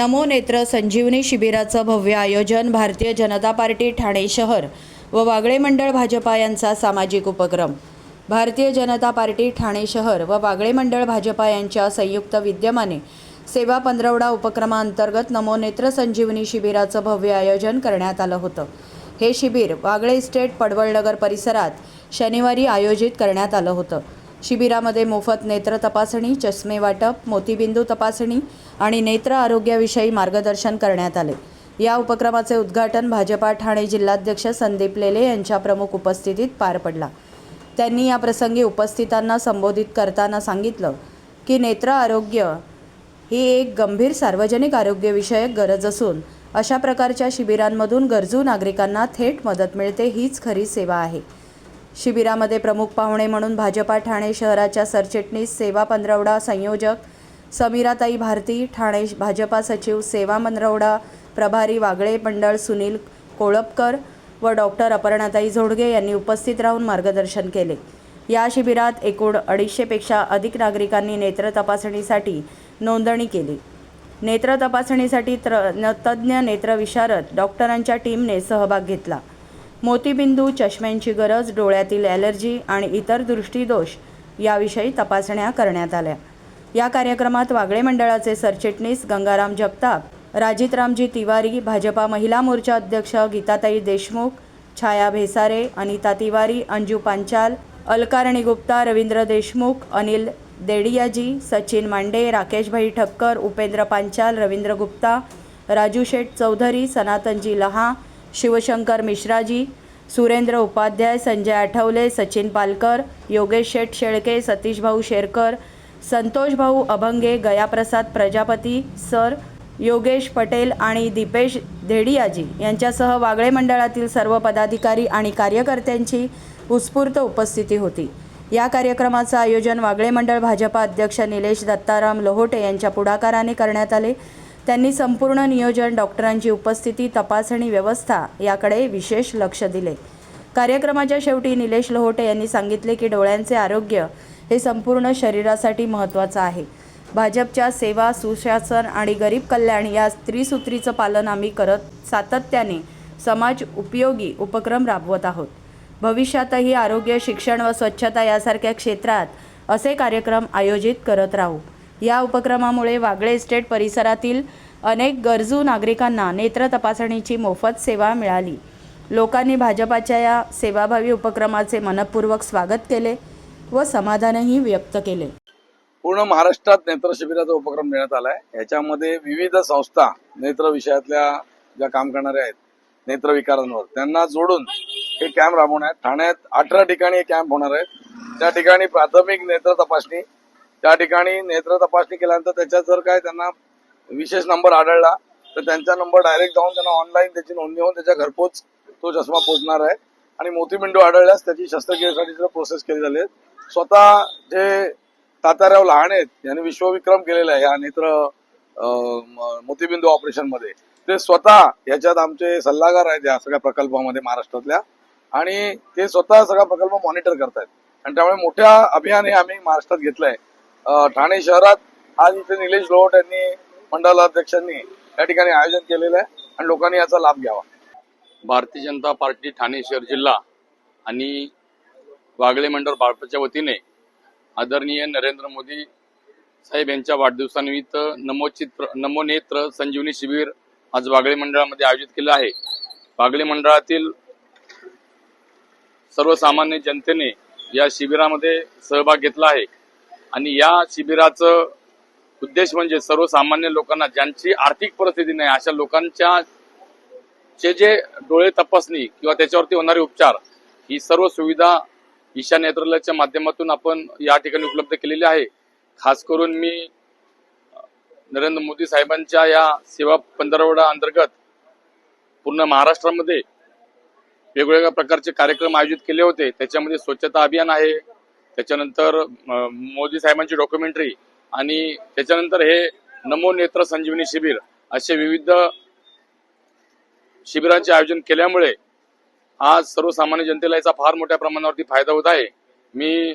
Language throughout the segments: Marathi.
नमो नेत्र संजीवनी शिबिराचं भव्य आयोजन भारतीय जनता पार्टी ठाणे शहर व वागळे मंडळ भाजपा यांचा सामाजिक उपक्रम. भारतीय जनता पार्टी ठाणे शहर व वागळे मंडळ भाजपा यांच्या संयुक्त विद्यमाने सेवा पंधरवडा उपक्रमाअंतर्गत नमो नेत्र संजीवनी शिबिराचं भव्य आयोजन करण्यात आलं होतं. हे शिबिर वागळे इस्टेट पडवळनगर परिसरात शनिवारी आयोजित करण्यात आलं होतं. शिबिरामध्ये मोफत नेत्र तपासणी चष्मे वाटप मोतीबिंदू तपासणी आणि नेत्र आरोग्याविषयी मार्गदर्शन करण्यात आले. या उपक्रमाचे उद्घाटन भाजपा ठाणे जिल्हाध्यक्ष संदीप लेले यांच्या प्रमुख उपस्थितीत पार पडला. त्यांनी या प्रसंगी उपस्थितांना संबोधित करताना सांगितलं की नेत्र आरोग्य ही एक गंभीर सार्वजनिक आरोग्यविषयक गरज असून अशा प्रकारच्या शिबिरांमधून गरजू नागरिकांना थेट मदत मिळते हीच खरी सेवा आहे. शिबिरामध्ये प्रमुख पाहुणे म्हणून भाजपा ठाणे शहराच्या सरचिटणीस सेवा पंधरवडा संयोजक समीराताई भारती ठाणे भाजपा सचिव सेवा पंधरवडा प्रभारी वागळे मंडळ सुनील कोळपकर व डॉक्टर अपर्णाताई झोडगे यांनी उपस्थित राहून मार्गदर्शन केले. या शिबिरात एकूण अडीचशेपेक्षा अधिक नागरिकांनी नेत्र तपासणीसाठी नोंदणी केली. नेत्र तपासणीसाठी त्र न तज्ज्ञ नेत्रविशारद डॉक्टरांच्या टीमने सहभाग घेतला. मोतीबिंदू चष्म्यांची गरज डोळ्यातील ॲलर्जी आणि इतर दृष्टीदोष याविषयी तपासण्या करण्यात आल्या. या कार्यक्रमात वागळे मंडळाचे सरचिटणीस गंगाराम जगताप राजितरामजी तिवारी भाजपा महिला मोर्चा अध्यक्ष गीताताई देशमुख छाया भेसारे अनिता तिवारी अंजू पांचाल अलकारणी गुप्ता रवींद्र देशमुख अनिल देडियाजी सचिन मांडे राकेशभाई ठक्कर उपेंद्र पांचाल रवींद्र गुप्ता राजू शेठ चौधरी सनातनजी लहा शिवशंकर मिश्राजी सुरेंद्र उपाध्याय संजय आठवले सचिन पालकर योगेश शेठ शेळके सतीशभाऊ शेरकर संतोषभाऊ अभंगे गयाप्रसाद प्रजापती सर योगेश पटेल आणि दीपेश धेडियाजी यांच्यासह वागळे मंडळातील सर्व पदाधिकारी आणि कार्यकर्त्यांची उत्स्फूर्त उपस्थिती होती. या कार्यक्रमाचं आयोजन वागळे मंडळ भाजपा अध्यक्ष निलेश दत्ताराम लोहोटे यांच्या पुढाकाराने करण्यात आले. त्यांनी संपूर्ण नियोजन डॉक्टरांची उपस्थिती तपासणी व्यवस्था याकडे विशेष लक्ष दिले. कार्यक्रमाच्या शेवटी निलेश लोहोटे यांनी सांगितले की डोळ्यांचे आरोग्य हे संपूर्ण शरीरासाठी महत्त्वाचं आहे. भाजपच्या सेवा सुशासन आणि गरीब कल्याण या त्रिसूत्रीचं पालन आम्ही करत सातत्याने समाज उपयोगी उपक्रम राबवत आहोत. भविष्यातही आरोग्य शिक्षण व स्वच्छता यासारख्या क्षेत्रात असे कार्यक्रम आयोजित करत राहू. या उपक्रमामुळे वागळे इस्टेट परिसरातील अनेक गरजू नागरिकांना नेत्र तपासणीची मोफत सेवा मिळाली. लोकांनी भाजपाच्या या सेवाभावी उपक्रमाचे मनपूर्वक स्वागत केले व समाधानही व्यक्त केले. पूर्ण महाराष्ट्रात नेत्र शिबिराचा उपक्रम देण्यात आलाय. याच्यामध्ये विविध संस्था नेत्र विषयातल्या ज्या काम करणाऱ्या आहेत नेत्रविकारांवर त्यांना जोडून हे कॅम्प राबवणार आहेत ठाण्यात अठरा ठिकाणी हे कॅम्प होणार आहेत. त्या ठिकाणी प्राथमिक नेत्र तपासणी त्या ठिकाणी नेत्र तपासणी केल्यानंतर त्याच्यात जर काय त्यांना विशेष नंबर आढळला तर त्यांचा नंबर डायरेक्ट जाऊन त्यांना ऑनलाईन त्याची नोंदणी होऊन त्याच्या घरपोच तो चष्मा पोचणार आहे. आणि मोतीबिंडू आढळल्यास त्याची शस्त्रक्रियेसाठी प्रोसेस केली झाली आहे स्वतः जे तात्याराव लहान आहेत यांनी विश्वविक्रम केलेला आहे या नेत्र अं, मोतीबिंदू ऑपरेशनमध्ये. ते स्वतः याच्यात आमचे सल्लागार आहेत या सगळ्या प्रकल्पामध्ये महाराष्ट्रातल्या. आणि ते स्वतः सगळा प्रकल्प मॉनिटर करतायत. आणि त्यामुळे मोठ्या अभियान हे आम्ही महाराष्ट्रात घेतलंय. आहे ठाणे शहरात आज इथे निलेश लोट यांनी मंडलाध्यक्षांनी या ठिकाणी आयोजन केलेलं आहे आणि लोकांनी याचा लाभ घ्यावा. भारतीय जनता पार्टी ठाणे शहर जिल्हा आणि वागळे मंडळ भाजपच्या वतीने आदरणीय नरेंद्र मोदी साहेब यांच्या वाढदिवसानिमित्त नमोचित्र नमोनेत्र संजीवनी शिबिर आज वागळे मंडळामध्ये आयोजित केलं आहे. वागळे मंडळातील सर्वसामान्य जनतेने या शिबिरामध्ये सहभाग घेतला आहे. आणि या शिबिराचं उद्देश म्हणजे सर्वसामान्य लोकांना ज्यांची आर्थिक परिस्थिती नाही अशा लोकांच्या चे जे डोळे तपासणी किंवा त्याच्यावरती होणारे उपचार ही सर्व सुविधा ईशा नेत्रालयाच्या माध्यमातून आपण या ठिकाणी उपलब्ध केलेली आहे. खास करून मी नरेंद्र मोदी साहेबांच्या या सेवा पंधरवडा अंतर्गत पूर्ण महाराष्ट्रामध्ये वेगवेगळ्या प्रकारचे कार्यक्रम आयोजित केले होते. त्याच्यामध्ये स्वच्छता अभियान आहे त्याच्यानंतर मोदी साहेबांची डॉक्युमेंटरी आणि त्याच्यानंतर हे नमो नेत्र संजीवनी शिबिर असे विविध शिबिरांचे आयोजन केल्यामुळे आज सर्वसामान्य जनतेला याचा फार मोठ्या प्रमाणावरती फायदा होत आहे. मी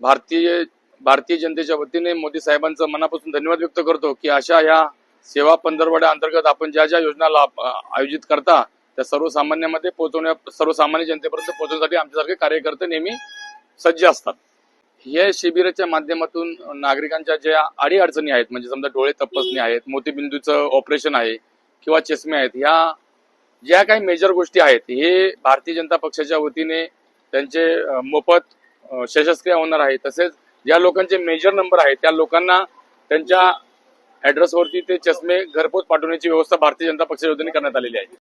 भारतीय भारतीय जनतेच्या वतीने मोदी साहेबांचं मनापासून धन्यवाद व्यक्त करतो की अशा या सेवा पंधरवड्या अंतर्गत आपण ज्या ज्या योजना लाभ आयोजित करता त्या सर्वसामान्यामध्ये पोहोचवण्या सर्वसामान्य जनतेपर्यंत पोहोचवण्यासाठी आमच्यासारखे कार्यकर्ते नेहमी सज्ज असतात. या शिबिराच्या माध्यमातून नागरिकांच्या ज्या अडीअडचणी आहेत म्हणजे समजा डोळे तपासणी आहेत मोतीबिंदूचं ऑपरेशन आहे किंवा चष्मे आहेत ह्या ज्या काही मेजर गोष्टी आहेत हे भारतीय जनता पक्षाच्या वतीने त्यांचे मोफत शस्त्रक्रिया होणार आहे. तसेच ज्या लोकांचे मेजर नंबर आहेत त्या लोकांना त्यांच्या ऍड्रेसवरती ते चष्मे घरपोच पाठवण्याची व्यवस्था भारतीय जनता पक्षाच्या वतीने करण्यात आलेली आहे.